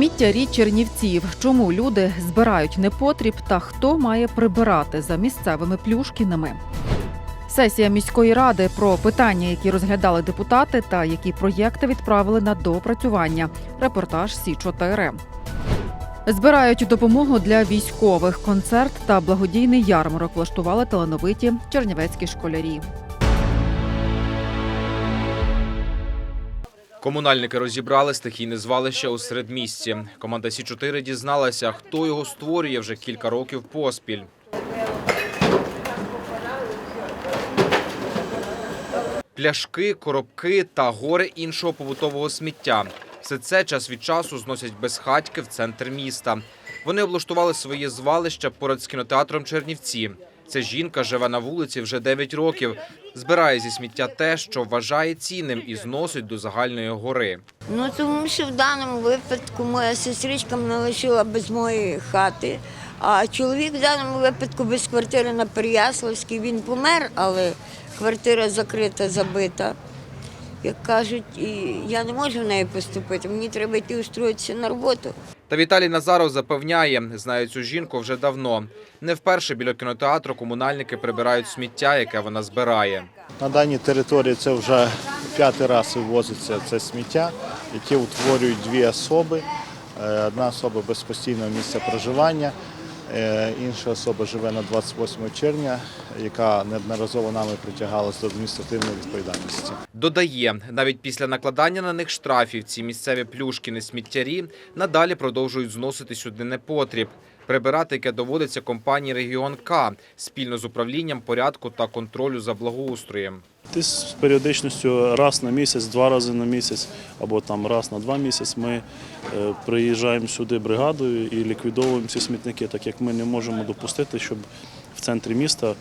Сміттярі Чернівців. Чому люди збирають непотріб та хто має прибирати за місцевими плюшкінами? Сесія міської ради про питання, які розглядали депутати, та які проєкти відправили на доопрацювання. Репортаж Сі 4 Збирають допомогу для військових. Концерт та благодійний ярмарок влаштували талановиті чернівецькі школярі. Комунальники розібрали стихійне звалище у середмісті. Команда Сі-4 дізналася, хто його створює вже кілька років поспіль. Пляшки, коробки та гори іншого побутового сміття. Все це час від часу зносять безхатьки в центр міста. Вони облаштували своє звалище поряд з кінотеатром Чернівці. Ця жінка живе на вулиці вже 9 років. Збирає зі сміття те, що вважає цінним, і зносить до загальної гори. Ну тому що в даному випадку моя сестричка мене лишила без моєї хати. А чоловік в даному випадку без квартири на Переяславській. Він помер, але квартира закрита, забита. Як кажуть, я не можу в неї поступити. Мені треба йти устроїтися на роботу. Та Віталій Назаров запевняє, знає цю жінку вже давно. Не вперше біля кінотеатру комунальники прибирають сміття, яке вона збирає. На даній території це вже п'ятий раз вивозиться це сміття, яке утворюють дві особи. Е, Одна особа без постійного місця проживання, інша особа живе на 28 червня, яка неодноразово нами притягалася до адміністративної відповідальності. Додає, навіть після накладання на них штрафів ці місцеві плюшкіни сміттярі надалі продовжують зносити сюди непотріб. Прибирати, яке доводиться компанії Регіон К спільно з управлінням порядку та контролю за благоустроєм. Десь з періодичністю раз на місяць, два рази на місяць або там раз на два місяці ми е, приїжджаємо сюди бригадою і ліквідовуємо ці смітники, так як ми не можемо допустити, щоб в центрі міста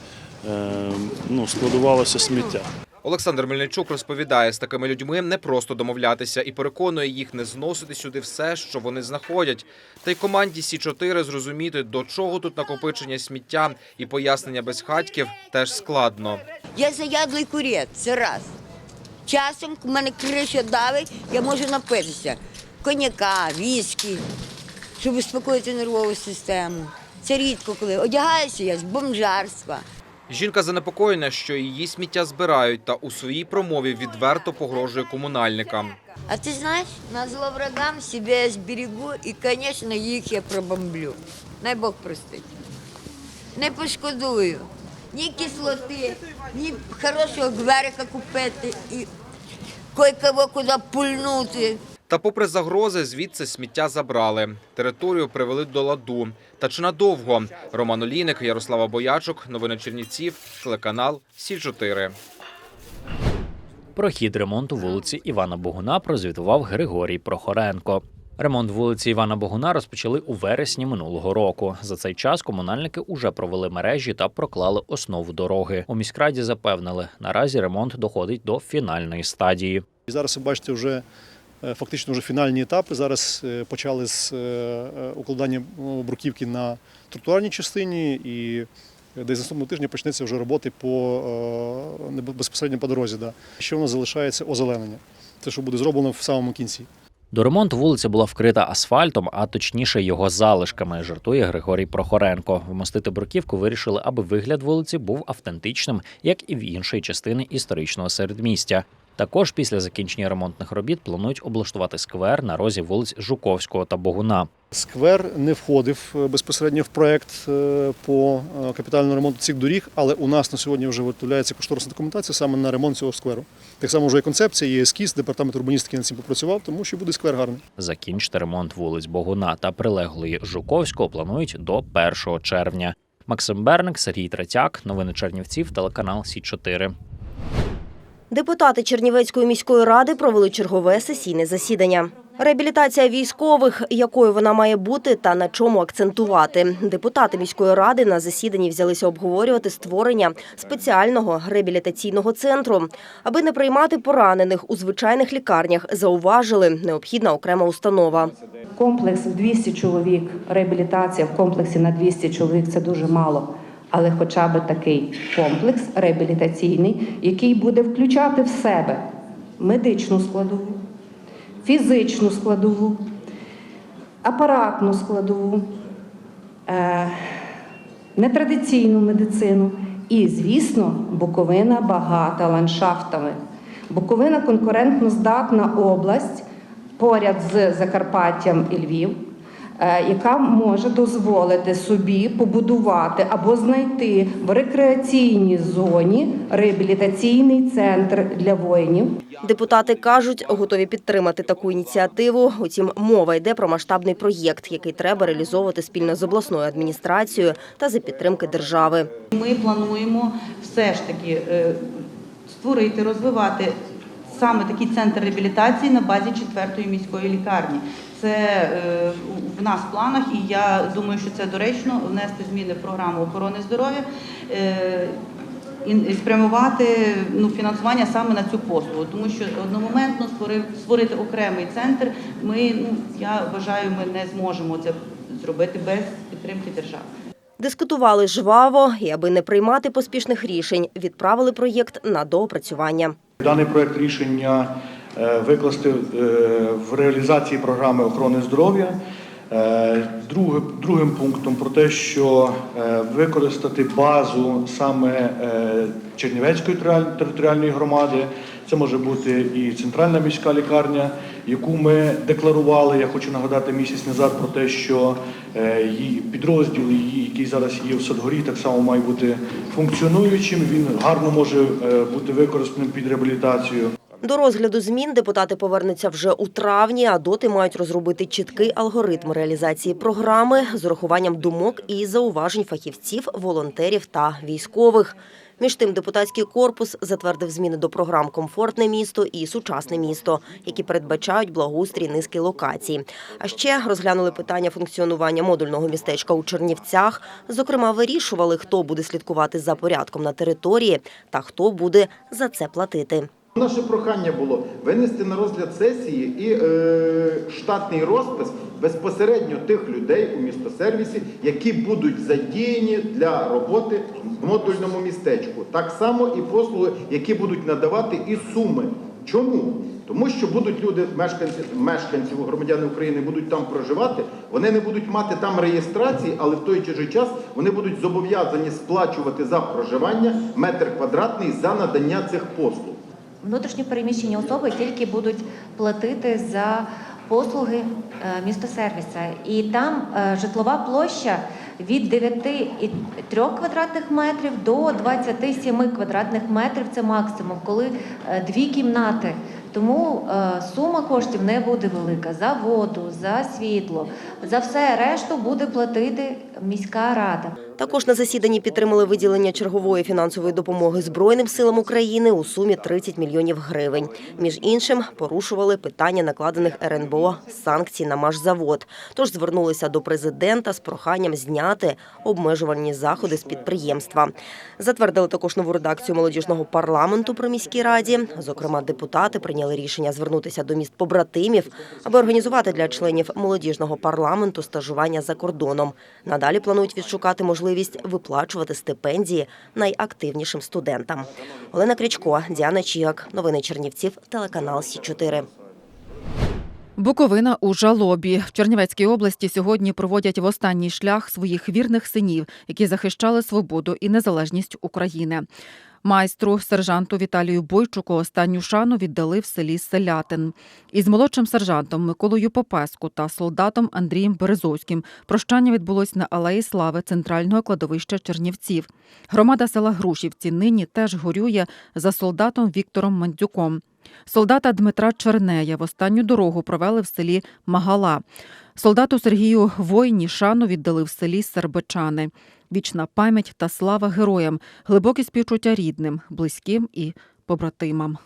е, ну, складувалося сміття. Олександр Мельничук розповідає, з такими людьми не просто домовлятися і переконує їх не зносити сюди все, що вони знаходять. Та й команді Сі 4 зрозуміти, до чого тут накопичення сміття і пояснення безхатьків теж складно. Я заядлий курєць, це раз. Часом в мене криша давить, я можу напитися. Коньяка, віскі, щоб успокоїти нервову систему. Це рідко коли. Одягаюся я з бомжарства. Жінка занепокоєна, що її сміття збирають, та у своїй промові відверто погрожує комунальникам. А ти знаєш, на зло врагам себе я зберегу і, звісно, їх я пробомблю. Най Бог простить. Не пошкодую ні кислоти, ні хорошого гверика купити і кой-кого куди пульнути. Та попри загрози, звідси сміття забрали. Територію привели до ладу. Та чи надовго? Роман Олійник, Ярослава Боячук, новини Чернівців, телеканал Сі 4 Про хід ремонту вулиці Івана Богуна прозвітував Григорій Прохоренко. Ремонт вулиці Івана Богуна розпочали у вересні минулого року. За цей час комунальники уже провели мережі та проклали основу дороги. У міськраді запевнили, наразі ремонт доходить до фінальної стадії. І зараз ви бачите вже фактично вже фінальні етапи. Зараз е, почали з е, е, укладання бруківки на тротуарній частині і десь наступного тижня почнеться вже роботи по е, безпосередньо по дорозі. Да. Ще у нас залишається озеленення. Це що буде зроблено в самому кінці. До ремонту вулиця була вкрита асфальтом, а точніше його залишками, жартує Григорій Прохоренко. Вмостити бруківку вирішили, аби вигляд вулиці був автентичним, як і в іншої частини історичного середмістя. Також після закінчення ремонтних робіт планують облаштувати сквер на розі вулиць Жуковського та Богуна. Сквер не входив е, безпосередньо в проект е, по е, капітальному ремонту цих доріг, але у нас на сьогодні вже виготовляється кошторисна документація саме на ремонт цього скверу. Так само вже є концепція, є ескіз, департамент урбаністики над цим попрацював, тому що буде сквер гарний. Закінчити ремонт вулиць Богуна та прилеглої Жуковського планують до 1 червня. Максим Берник, Сергій Третяк, новини Чернівців, телеканал Сі 4 Депутати Чернівецької міської ради провели чергове сесійне засідання. Реабілітація військових, якою вона має бути та на чому акцентувати. Депутати міської ради на засіданні взялися обговорювати створення спеціального реабілітаційного центру. Аби не приймати поранених у звичайних лікарнях, зауважили необхідна окрема установа. Комплекс в 200 чоловік, реабілітація в комплексі на 200 чоловік це дуже мало. Але хоча б такий комплекс реабілітаційний, який буде включати в себе медичну складову, фізичну складову, апаратну складову, е, нетрадиційну медицину і, звісно, Буковина багата ландшафтами. Буковина конкурентно здатна область поряд з Закарпаттям і Львів, яка може дозволити собі побудувати або знайти в рекреаційній зоні реабілітаційний центр для воїнів. Депутати кажуть, готові підтримати таку ініціативу. Утім, мова йде про масштабний проєкт, який треба реалізовувати спільно з обласною адміністрацією та за підтримки держави. Ми плануємо все ж таки е, створити, розвивати саме такий центр реабілітації на базі 4-ї міської лікарні. Це е, в нас в планах, і я думаю, що це доречно внести зміни в програму охорони здоров'я. е, і спрямувати ну, фінансування саме на цю послугу, тому що одномоментно створив, створити окремий центр. Ми ну я вважаю, ми не зможемо це зробити без підтримки держави. Дискутували жваво і, аби не приймати поспішних рішень, відправили проєкт на доопрацювання. Даний проект рішення викласти е, в реалізації програми охорони здоров'я. Е, Другим пунктом про те, що е, використати базу саме е, Чернівецької територіальної громади. Це може бути і центральна міська лікарня, яку ми декларували. Я хочу нагадати місяць назад про те, що е, підрозділ, який зараз є в Садгорі, так само має бути функціонуючим. Він гарно може е, бути використаним під реабілітацію. До розгляду змін депутати повернуться вже у травні, а доти мають розробити чіткий алгоритм реалізації програми з урахуванням думок і зауважень фахівців, волонтерів та військових. Між тим, депутатський корпус затвердив зміни до програм Комфортне місто і сучасне місто, які передбачають благоустрій низки локацій. А ще розглянули питання функціонування модульного містечка у Чернівцях. Зокрема, вирішували, хто буде слідкувати за порядком на території та хто буде за це платити. Наше прохання було винести на розгляд сесії і е, штатний розпис безпосередньо тих людей у містосервісі, які будуть задіяні для роботи в модульному містечку. Так само і послуги, які будуть надавати і суми. Чому? Тому що будуть люди, мешканці, мешканці громадяни України будуть там проживати, вони не будуть мати там реєстрації, але в той чи же час вони будуть зобов'язані сплачувати за проживання метр квадратний за надання цих послуг. Внутрішньо переміщені особи тільки будуть платити за послуги е, містосервіса. І там е, житлова площа від 9,3 квадратних метрів до 27 квадратних метрів це максимум, коли е, дві кімнати. Тому сума коштів не буде велика за воду, за світло, за все решту буде платити міська рада. Також на засіданні підтримали виділення чергової фінансової допомоги Збройним силам України у сумі 30 мільйонів гривень. Між іншим, порушували питання накладених РНБО санкцій на машзавод. Тож звернулися до президента з проханням зняти обмежувальні заходи з підприємства. Затвердили також нову редакцію молодіжного парламенту при міській раді. Зокрема, депутати прийняли рішення звернутися до міст побратимів, аби організувати для членів молодіжного парламенту стажування за кордоном. Надалі планують відшукати можливість виплачувати стипендії найактивнішим студентам. Олена Крічко, Діана Чіак. Новини Чернівців, телеканал Сі 4 Буковина у жалобі в Чернівецькій області сьогодні проводять в останній шлях своїх вірних синів, які захищали свободу і незалежність України. Майстру сержанту Віталію Бойчуку останню шану віддали в селі Селятин. Із молодшим сержантом Миколою Попеску та солдатом Андрієм Березовським прощання відбулось на Алеї Слави центрального кладовища Чернівців. Громада села Грушівці нині теж горює за солдатом Віктором Мандзюком. Солдата Дмитра Чернея в останню дорогу провели в селі Магала. Солдату Сергію Войні шану віддали в селі Сербичани. Вічна пам'ять та слава героям, глибокі співчуття рідним, близьким і побратимам.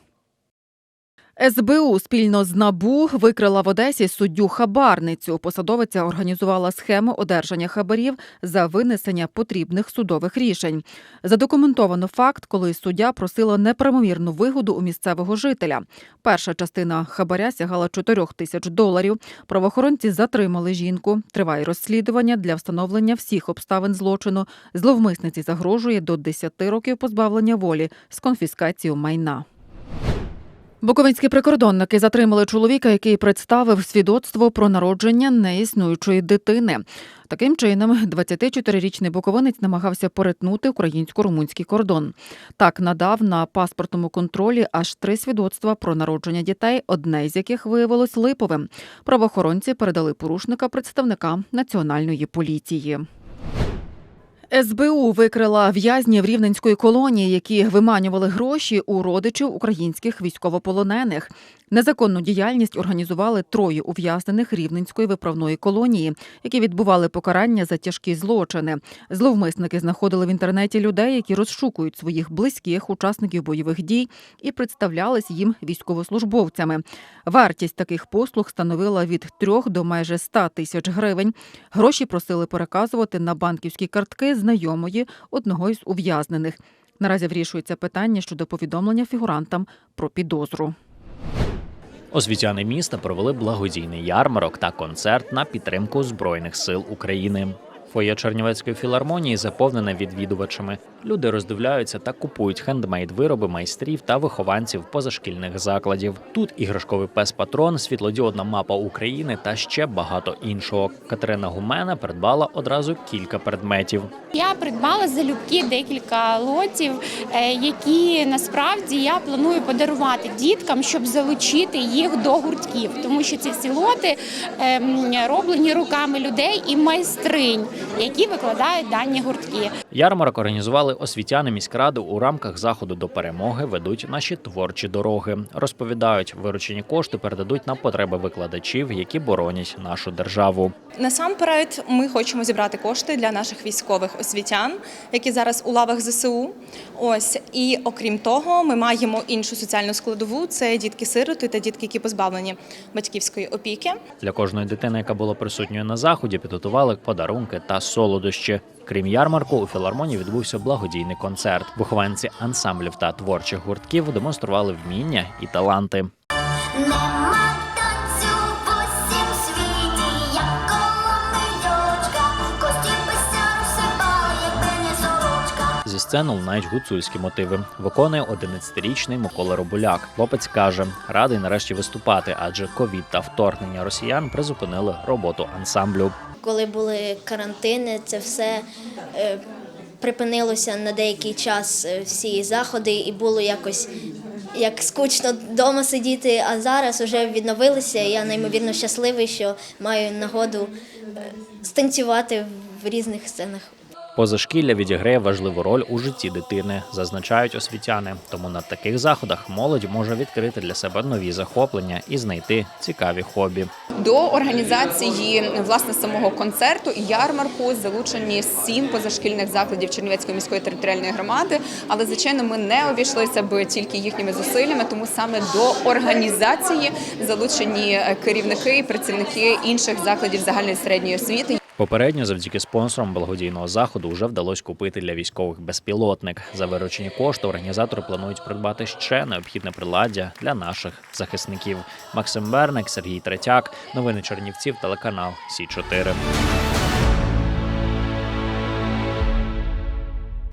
СБУ спільно з НАБУ викрила в Одесі суддю хабарницю. Посадовиця організувала схему одержання хабарів за винесення потрібних судових рішень. Задокументовано факт, коли суддя просила неправомірну вигоду у місцевого жителя. Перша частина хабаря сягала 4 тисяч доларів. Правоохоронці затримали жінку. Триває розслідування для встановлення всіх обставин злочину. Зловмисниці загрожує до 10 років позбавлення волі з конфіскацією майна. Буковинські прикордонники затримали чоловіка, який представив свідоцтво про народження неіснуючої дитини. Таким чином, 24-річний буковинець намагався перетнути українсько-румунський кордон. Так надав на паспортному контролі аж три свідоцтва про народження дітей, одне з яких виявилось липовим. Правоохоронці передали порушника представникам національної поліції. СБУ викрила в'язнів рівненської колонії, які виманювали гроші у родичів українських військовополонених. Незаконну діяльність організували троє ув'язнених рівненської виправної колонії, які відбували покарання за тяжкі злочини. Зловмисники знаходили в інтернеті людей, які розшукують своїх близьких учасників бойових дій і представлялись їм військовослужбовцями. Вартість таких послуг становила від 3 до майже 100 тисяч гривень. Гроші просили переказувати на банківські картки знайомої одного із ув'язнених. Наразі вирішується питання щодо повідомлення фігурантам про підозру. Освітяни міста провели благодійний ярмарок та концерт на підтримку Збройних сил України. Фоє Чернівецької філармонії заповнене відвідувачами. Люди роздивляються та купують хендмейд вироби майстрів та вихованців позашкільних закладів. Тут іграшковий пес патрон, світлодіодна мапа України та ще багато іншого. Катерина Гумена придбала одразу кілька предметів. Я придбала залюбки декілька лотів, е, які насправді я планую подарувати діткам, щоб залучити їх до гуртків, тому що ці всі лоти ем, роблені руками людей і майстринь, які викладають дані гуртки. Ярмарок організували освітяни міськради у рамках заходу до перемоги. Ведуть наші творчі дороги. Розповідають, виручені кошти передадуть на потреби викладачів, які боронять нашу державу. Насамперед, ми хочемо зібрати кошти для наших військових освітян, які зараз у лавах ЗСУ. Ось і окрім того, ми маємо іншу соціальну складову: це дітки-сироти та дітки, які позбавлені батьківської опіки. Для кожної дитини, яка була присутньою на заході, підготували подарунки та солодощі. Крім ярмарку, у філармонії відбувся благодійний концерт. Вихованці ансамблів та творчих гуртків демонстрували вміння і таланти. Зі лунають гуцульські мотиви. Виконує 11-річний Микола Робуляк. Хлопець каже, радий нарешті виступати, адже ковід та вторгнення росіян призупинили роботу ансамблю. Коли були карантини, це все е, припинилося на деякий час е, всі заходи, і було якось як скучно вдома сидіти. А зараз вже відновилися. Я неймовірно щасливий, що маю нагоду е, станцювати в різних сценах. Позашкілля відіграє важливу роль у житті дитини, зазначають освітяни. Тому на таких заходах молодь може відкрити для себе нові захоплення і знайти цікаві хобі. До організації власне самого концерту і ярмарку залучені сім позашкільних закладів Чернівецької міської територіальної громади. Але звичайно, ми не обійшлися би тільки їхніми зусиллями, тому саме до організації залучені керівники і працівники інших закладів загальної середньої освіти. Попередньо, завдяки спонсорам благодійного заходу, вже вдалося купити для військових безпілотник. За виручені кошти організатори планують придбати ще необхідне приладдя для наших захисників. Максим Берник, Сергій Третяк, новини Чернівців, телеканал Сі 4